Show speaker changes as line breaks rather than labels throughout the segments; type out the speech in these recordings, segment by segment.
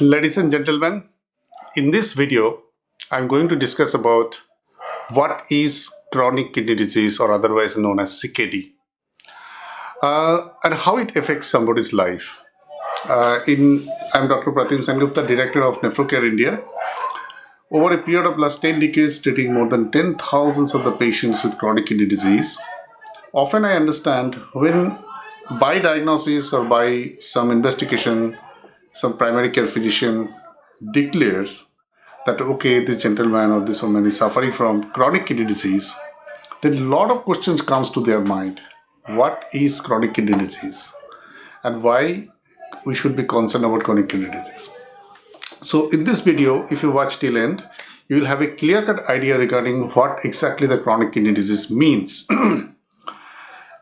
Ladies and gentlemen, in this video, I'm going to discuss about what is chronic kidney disease or otherwise known as CKD uh, and how it affects somebody's life. Uh, in I'm Dr. Pratim Sengupta, Director of Nephrocare India. Over a period of last 10 decades, treating more than 10,000 of the patients with chronic kidney disease. Often I understand when by diagnosis or by some investigation, some primary care physician declares that okay, this gentleman or this woman is suffering from chronic kidney disease, then a lot of questions comes to their mind. What is chronic kidney disease? And why we should be concerned about chronic kidney disease? So in this video, if you watch till end, you will have a clear-cut idea regarding what exactly the chronic kidney disease means.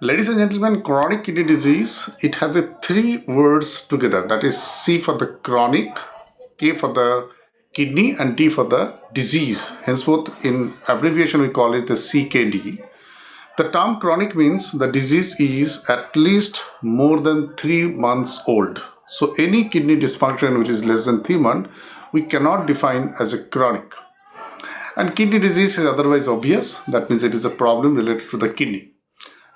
Ladies and gentlemen, chronic kidney disease, it has a three words together. That is C for the chronic, K for the kidney and D for the disease. Henceforth, in abbreviation, we call it the CKD. The term chronic means the disease is at least more than three months old. So any kidney dysfunction which is less than three months, we cannot define as a chronic. And kidney disease is otherwise obvious. That means it is a problem related to the kidney.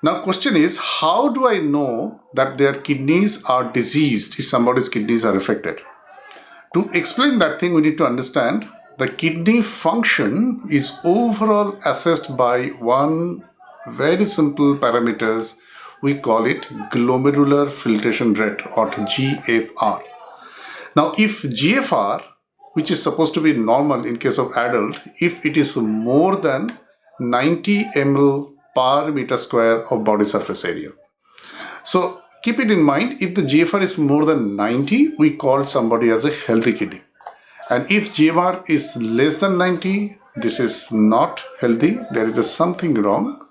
Now question is, how do I know that their kidneys are diseased if somebody's kidneys are affected? To explain that thing, we need to understand the kidney function is overall assessed by one very simple parameters. We call it glomerular filtration rate or GFR. Now, if GFR, which is supposed to be normal in case of adult, if it is more than 90 ml per meter square of body surface area. So keep it in mind, if the GFR is more than 90, we call somebody as a healthy kidney. And if GFR is less than 90, this is not healthy, there is something wrong.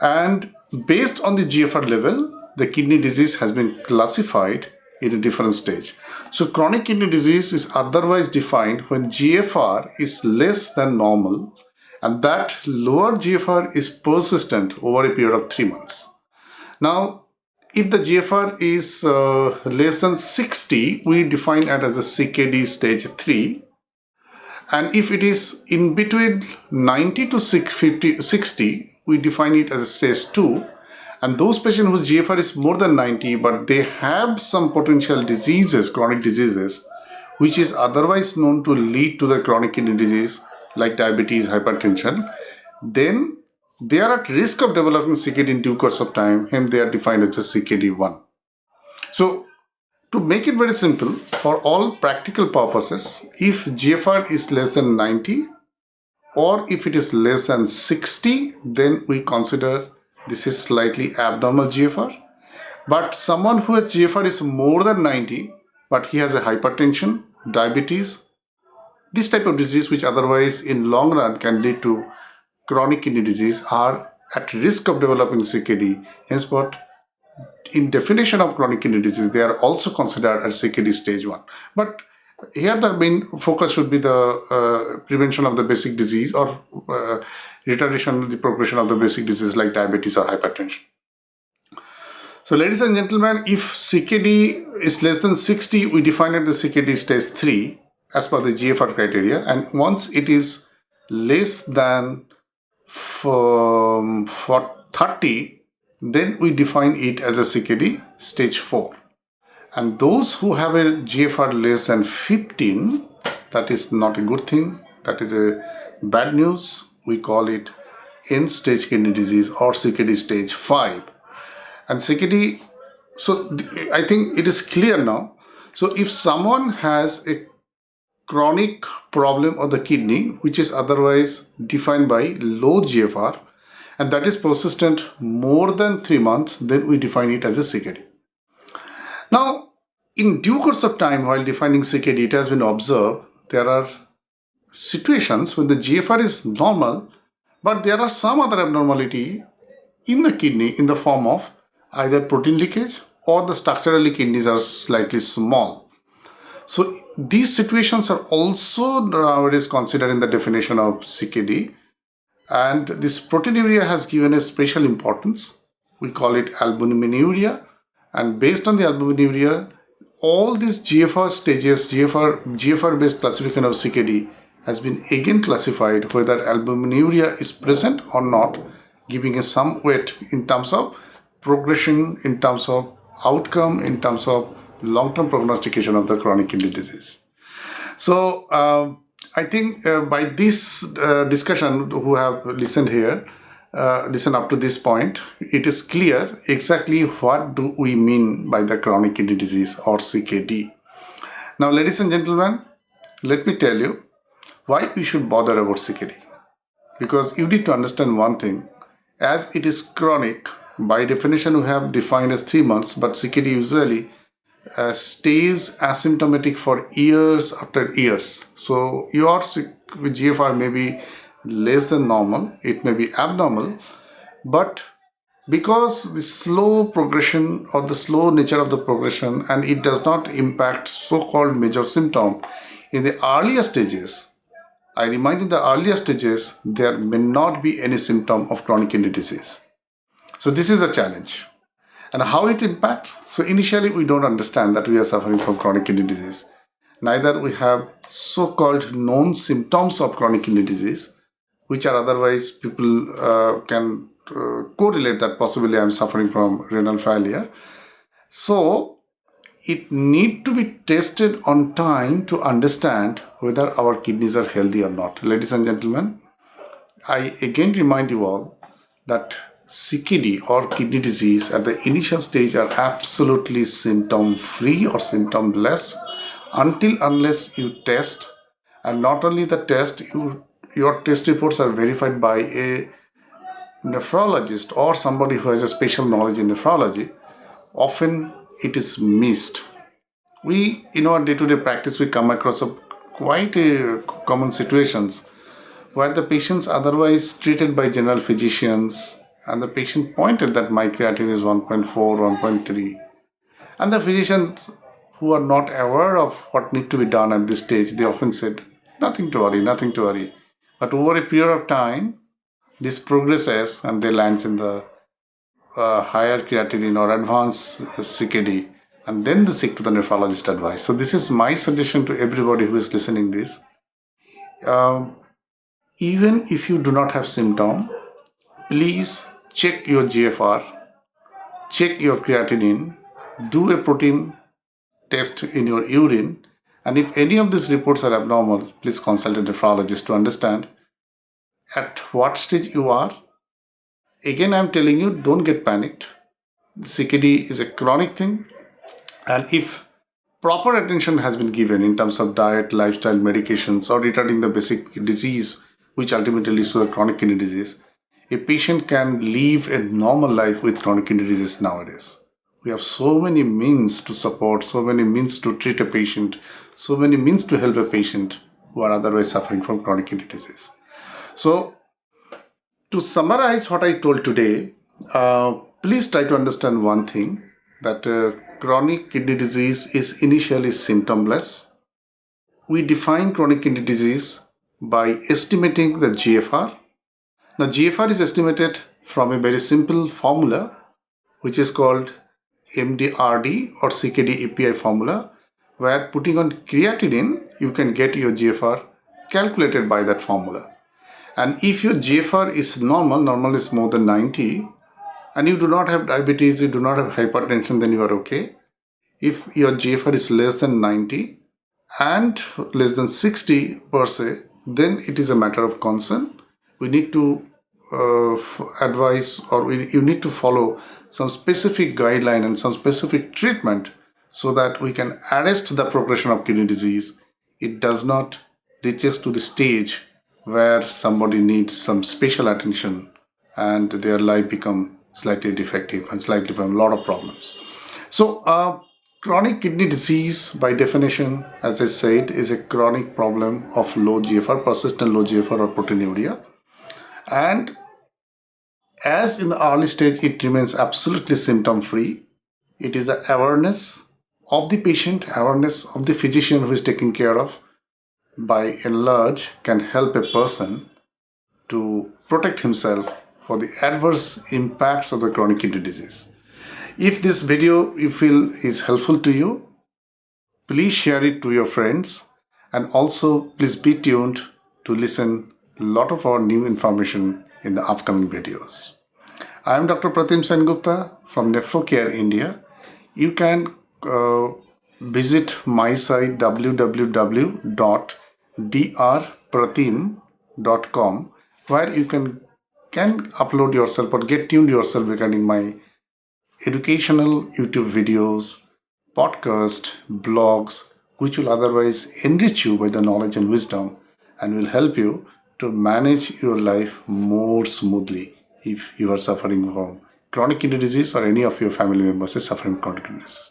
And based on the GFR level, the kidney disease has been classified in a different stage. So chronic kidney disease is otherwise defined when GFR is less than normal and that lower GFR is persistent over a period of three months. Now, if the GFR is uh, less than 60, we define it as a CKD stage 3. And if it is in between 90 to 60, we define it as a stage 2. And those patients whose GFR is more than 90, but they have some potential diseases, chronic diseases, which is otherwise known to lead to the chronic kidney disease, like diabetes, hypertension, then they are at risk of developing CKD in due course of time, and they are defined as a CKD1. So, to make it very simple, for all practical purposes, if GFR is less than 90 or if it is less than 60, then we consider this is slightly abnormal GFR. But someone who has GFR is more than 90, but he has a hypertension, diabetes, this type of disease, which otherwise in long run can lead to chronic kidney disease, are at risk of developing CKD. Henceforth, in definition of chronic kidney disease, they are also considered as CKD stage 1. But here the main focus should be the uh, prevention of the basic disease or uh, retardation of the progression of the basic disease like diabetes or hypertension. So ladies and gentlemen, if CKD is less than 60, we define it as CKD stage 3 as per the GFR criteria. And once it is less than for, for 30 then we define it as a CKD stage 4 and those who have a GFR less than 15 that is not a good thing. That is a bad news. We call it end stage kidney disease or CKD stage 5 and CKD so I think it is clear now. So if someone has a chronic problem of the kidney, which is otherwise defined by low GFR, and that is persistent more than three months, then we define it as a CKD. Now, in due course of time, while defining CKD, it has been observed there are situations when the GFR is normal, but there are some other abnormality in the kidney in the form of either protein leakage or the structurally kidneys are slightly small. So these situations are also nowadays considered in the definition of CKD. And this proteinuria has given a special importance. We call it albuminuria. And based on the albuminuria, all these GFR stages, GFR, GFR based classification of CKD has been again classified whether albuminuria is present or not, giving a some weight in terms of progression, in terms of outcome, in terms of long term prognostication of the chronic kidney disease. So, uh, I think uh, by this uh, discussion, who have listened here, uh, listen up to this point, it is clear exactly what do we mean by the chronic kidney disease or CKD. Now, ladies and gentlemen, let me tell you why we should bother about CKD. Because you need to understand one thing, as it is chronic, by definition we have defined as three months, but CKD usually uh, stays asymptomatic for years after years. So your GFR may be less than normal, it may be abnormal, but because the slow progression or the slow nature of the progression and it does not impact so-called major symptom in the earlier stages i remind in the earlier stages there may not be any symptom of chronic kidney disease so this is a challenge and how it impacts so initially we don't understand that we are suffering from chronic kidney disease neither we have so-called known symptoms of chronic kidney disease which are otherwise people uh, can uh, correlate that possibly I'm suffering from renal failure. So it need to be tested on time to understand whether our kidneys are healthy or not. Ladies and gentlemen, I again remind you all that CKD or kidney disease at the initial stage are absolutely symptom free or symptomless until unless you test and not only the test you your test reports are verified by a nephrologist or somebody who has a special knowledge in nephrology, often it is missed. We, in our day to day practice, we come across a quite a common situations where the patients otherwise treated by general physicians and the patient pointed that my creatinine is 1.4 1.3 and the physicians who are not aware of what need to be done at this stage they often said nothing to worry nothing to worry but over a period of time, this progresses and they lands in the uh, higher creatinine or advanced CKD, and then they seek to the nephrologist advice. So this is my suggestion to everybody who is listening this. Um, even if you do not have symptom, please check your GFR, check your creatinine, do a protein test in your urine and if any of these reports are abnormal, please consult a nephrologist to understand at what stage you are. Again, I'm telling you, don't get panicked. CKD is a chronic thing, and if proper attention has been given in terms of diet, lifestyle, medications, or retarding the basic disease, which ultimately leads to the chronic kidney disease, a patient can live a normal life with chronic kidney disease nowadays. We have so many means to support, so many means to treat a patient, so many means to help a patient who are otherwise suffering from chronic kidney disease. So, to summarize what I told today, uh, please try to understand one thing that uh, chronic kidney disease is initially symptomless. We define chronic kidney disease by estimating the GFR. Now, GFR is estimated from a very simple formula which is called MDRD or CKD API formula, where putting on creatinine, you can get your GFR calculated by that formula. And if your GFR is normal, normal is more than 90, and you do not have diabetes, you do not have hypertension, then you are okay. If your GFR is less than 90 and less than 60 per se, then it is a matter of concern. We need to uh, advise or you need to follow some specific guideline and some specific treatment so that we can arrest the progression of kidney disease. It does not reaches to the stage where somebody needs some special attention and their life become slightly defective and slightly become a lot of problems. So, uh, chronic kidney disease, by definition, as I said, is a chronic problem of low GFR, persistent low GFR or proteinuria. And as in the early stage, it remains absolutely symptom free. It is the awareness of the patient, awareness of the physician who is taking care of, by and large, can help a person to protect himself for the adverse impacts of the chronic kidney disease. If this video you feel is helpful to you, Please share it to your friends and also please be tuned to listen a lot of our new information in the upcoming videos. I am Dr. Pratim Sengupta from Nephrocare India. You can uh, visit my site www.drpratim.com where you can can upload yourself or get tuned yourself regarding my educational YouTube videos, podcast, blogs, which will otherwise enrich you by the knowledge and wisdom and will help you to manage your life more smoothly if you are suffering from chronic kidney disease or any of your family members is suffering from chronic kidney disease.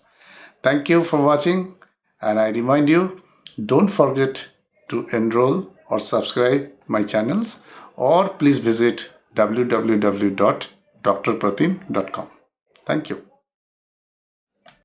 Thank you for watching and I remind you don't forget to enroll or subscribe my channels or please visit www.drpratim.com. Thank you.